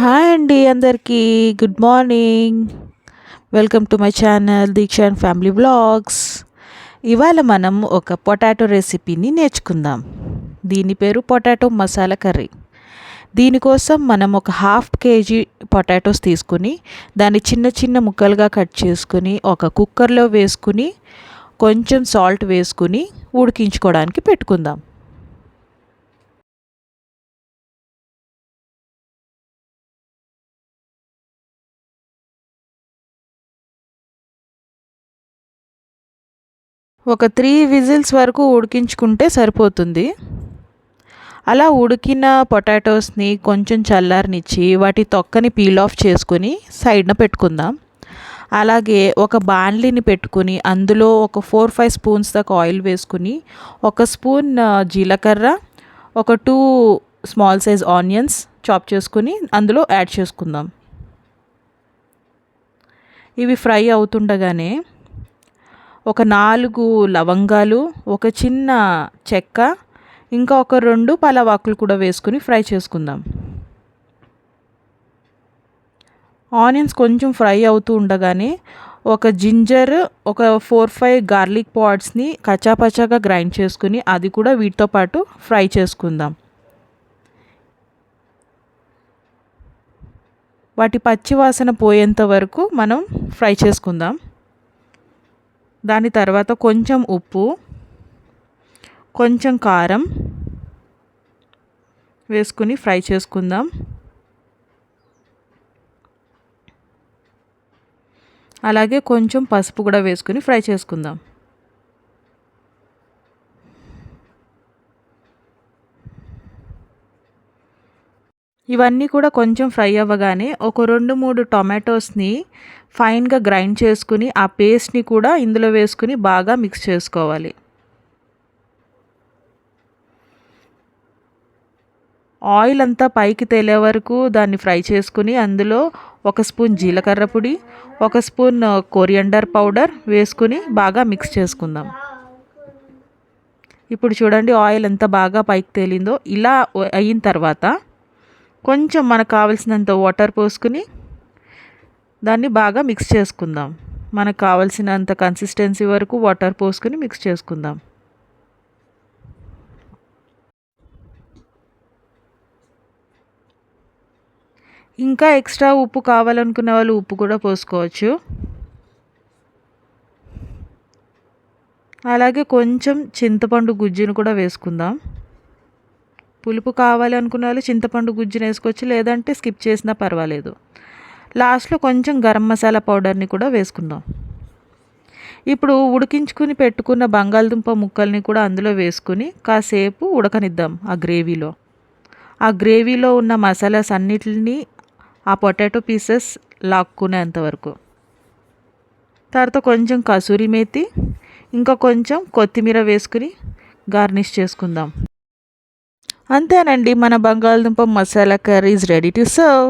Hi అండి అందరికీ. Good morning welcome to my channel Deeksha and family blogs ఇవాళ మనం ఒక పొటాటో రెసిపీని నేర్చుకుందాం. దీని పేరు పొటాటో మసాలా కర్రీ. దీనికోసం మనం ఒక హాఫ్ కేజీ పొటాటోస్ తీసుకుని దాన్ని చిన్న చిన్న ముక్కలుగా కట్ చేసుకుని ఒక కుక్కర్లో వేసుకుని కొంచెం సాల్ట్ వేసుకుని ఉడికించుకోవడానికి పెట్టుకుందాం. ఒక త్రీ విజిల్స్ వరకు ఉడికించుకుంటే సరిపోతుంది. అలా ఉడికిన పొటాటోస్ని కొంచెం చల్లారనిచ్చి వాటి తొక్కని పీల్ ఆఫ్ చేసుకుని సైడ్న పెట్టుకుందాం. అలాగే ఒక బాండ్లీని పెట్టుకుని అందులో ఒక ఫోర్ ఫైవ్ స్పూన్స్ దాకా ఆయిల్ వేసుకుని ఒక స్పూన్ జీలకర్ర ఒక two small size onions chop చేసుకుని అందులో యాడ్ చేసుకుందాం. ఇవి ఫ్రై అవుతుండగానే ఒక నాలుగు లవంగాలు ఒక చిన్న చెక్క ఇంకా ఒక రెండు పలవాకులు కూడా వేసుకుని ఫ్రై చేసుకుందాం. ఆనియన్స్ కొంచెం ఫ్రై అవుతూ ఉండగానే ఒక జింజర్ ఒక ఫోర్ ఫైవ్ గార్లిక్ పాడ్స్ని కచాపచాగా గ్రైండ్ చేసుకుని అది కూడా వీటితో పాటు ఫ్రై చేసుకుందాం. వాటి పచ్చి వాసన పోయేంత వరకు మనం ఫ్రై చేసుకుందాం. దాని తర్వాత కొంచెం ఉప్పు కొంచెం కారం వేసుకుని ఫ్రై చేసుకుందాం. అలాగే కొంచెం పసుపు కూడా వేసుకుని ఫ్రై చేసుకుందాం. ఇవన్నీ కూడా కొంచెం ఫ్రై అవ్వగానే ఒక రెండు మూడు టొమాటోస్ని ఫైన్గా గ్రైండ్ చేసుకుని ఆ పేస్ట్ని కూడా ఇందులో వేసుకుని బాగా మిక్స్ చేసుకోవాలి. ఆయిల్ అంతా పైకి తేలే వరకు దాన్ని ఫ్రై చేసుకుని అందులో ఒక స్పూన్ జీలకర్ర పొడి ఒక స్పూన్ కొరియండర్ పౌడర్ వేసుకుని బాగా మిక్స్ చేసుకుందాం. ఇప్పుడు చూడండి ఆయిల్ ఎంత బాగా పైకి తేలిందో. ఇలా అయిన తర్వాత కొంచెం మనకు కావలసినంత వాటర్ పోసుకుని దాన్ని బాగా మిక్స్ చేసుకుందాం. మనకు కావలసినంత కన్సిస్టెన్సీ వరకు వాటర్ పోసుకుని మిక్స్ చేసుకుందాం. ఇంకా ఎక్స్ట్రా ఉప్పు కావాలనుకునే వాళ్ళు ఉప్పు కూడా పోసుకోవచ్చు. అలాగే కొంచెం చింతపండు గుజ్జును కూడా వేసుకుందాం. పులుపు కావాలనుకున్న వాళ్ళు చింతపండు గుజ్జును వేసుకోవచ్చు లేదంటే స్కిప్ చేసినా పర్వాలేదు. లాస్ట్లో కొంచెం గరం మసాలా పౌడర్ని కూడా వేసుకుందాం. ఇప్పుడు ఉడికించుకుని పెట్టుకున్న బంగాళదుంప ముక్కల్ని కూడా అందులో వేసుకుని కాసేపు ఉడకనిద్దాం ఆ గ్రేవీలో. ఆ గ్రేవీలో ఉన్న మసాలాస్ అన్నిటిని ఆ పొటాటో పీసెస్ లాక్కునేంతవరకు తర్వాత కొంచెం కసూరి మేతి ఇంకా కొంచెం కొత్తిమీర వేసుకుని గార్నిష్ చేసుకుందాం. అంతేనండి మన బంగాళదుంప masala curry is ready to serve